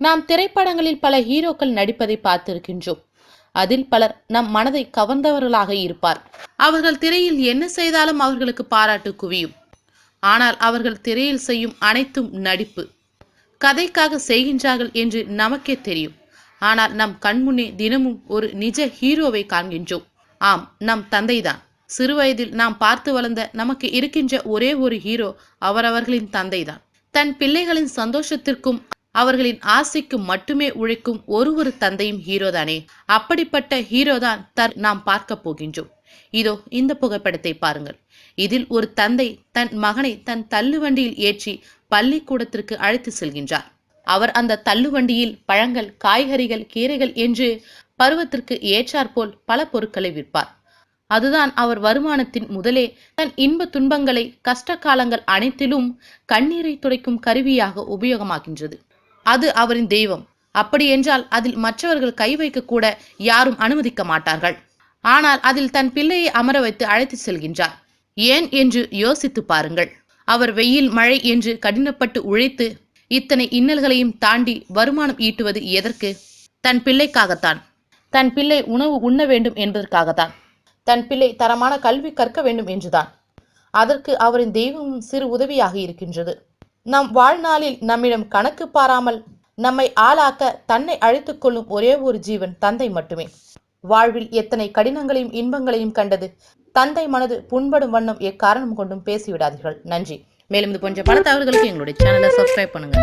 நாம் திரைப்படங்களில் பல ஹீரோக்கள் நடிப்பதை பார்த்திருக்கின்றோம். அதில் பலர் நம் மனதை கவர்ந்தவர்களாக இருப்பார். அவர்கள் திரையில் என்ன செய்தாலும் அவர்களுக்கு பாராட்டு குவியும். ஆனால் அவர்கள் திரையில் செய்யும் அனைத்தும் நடிப்பு. கதைக்காக செய்கின்றார்கள் என்று நமக்கே தெரியும். ஆனால் நம் கண்முன்னே தினமும் ஒரு நிஜ ஹீரோவை காண்கின்றோம். ஆம் நம் தந்தைதான். சிறுவயதில் நாம் பார்த்து வளர்ந்த நமக்கு இருக்கின்ற ஒரே ஒரு ஹீரோ அவரவர்களின் தந்தைதான். தன் பிள்ளைகளின் சந்தோஷத்திற்கும் அவர்களின் ஆசைக்கு மட்டுமே உழைக்கும் ஒரு ஒரு தந்தையும் ஹீரோதானே அப்படிப்பட்ட ஹீரோதான் தர் நாம் பார்க்க போகின்றோம். இதோ இந்த புகைப்படத்தை பாருங்கள். இதில் ஒரு தந்தை தன் மகனை தன் தள்ளுவண்டியில் ஏற்றி பள்ளிக்கூடத்திற்கு அழைத்து செல்கின்றார். அவர் அந்த தள்ளுவண்டியில் பழங்கள் காய்கறிகள் கீரைகள் என்று பருவத்திற்கு ஏற்றாற்போல் பல பொருட்களை விற்பார். அதுதான் அவர் வருமானத்தின் முதலே தன் இன்ப துன்பங்களை கஷ்ட காலங்கள் அனைத்திலும் கண்ணீரை துடைக்கும் கருவியாக உபயோகமாகின்றது. அது அவரின் தெய்வம். அப்படியென்றால் அதில் மற்றவர்கள் கை வைக்க கூட யாரும் அனுமதிக்க மாட்டார்கள். ஆனால் அதில் தன் பிள்ளையை அமர வைத்து அழைத்து செல்கின்றார். ஏன் என்று யோசித்து பாருங்கள். அவர் வெயில் மழை என்று கடினப்பட்டு உழைத்து இத்தனை இன்னல்களையும் தாண்டி வருமானம் ஈட்டுவது எதற்கு? தன் பிள்ளைக்காகத்தான். தன் பிள்ளை உணவு உண்ண வேண்டும் என்பதற்காகத்தான். தன் பிள்ளை தரமான கல்வி கற்க வேண்டும் என்றுதான். அதற்கு அவரின் தெய்வமும் சிறு உதவியாக இருக்கின்றது. நம் வாழ்நாளில் நம்மிடம் கணக்கு பாராமல் நம்மை ஆளாக்க தன்னை அழைத்துக் கொள்ளும் ஒரே ஒரு ஜீவன் தந்தை மட்டுமே. வாழ்வில் எத்தனை கடினங்களையும் இன்பங்களையும் கண்டது தந்தை மனது புண்படும் வண்ணம் எக்காரணம் கொண்டும் பேசிவிடாதீர்கள். நன்றி. மேலும் இது போன்ற பல தகவல்களுக்கு எங்களுடைய சேனலை சப்ஸ்கிரைப் பண்ணுங்க.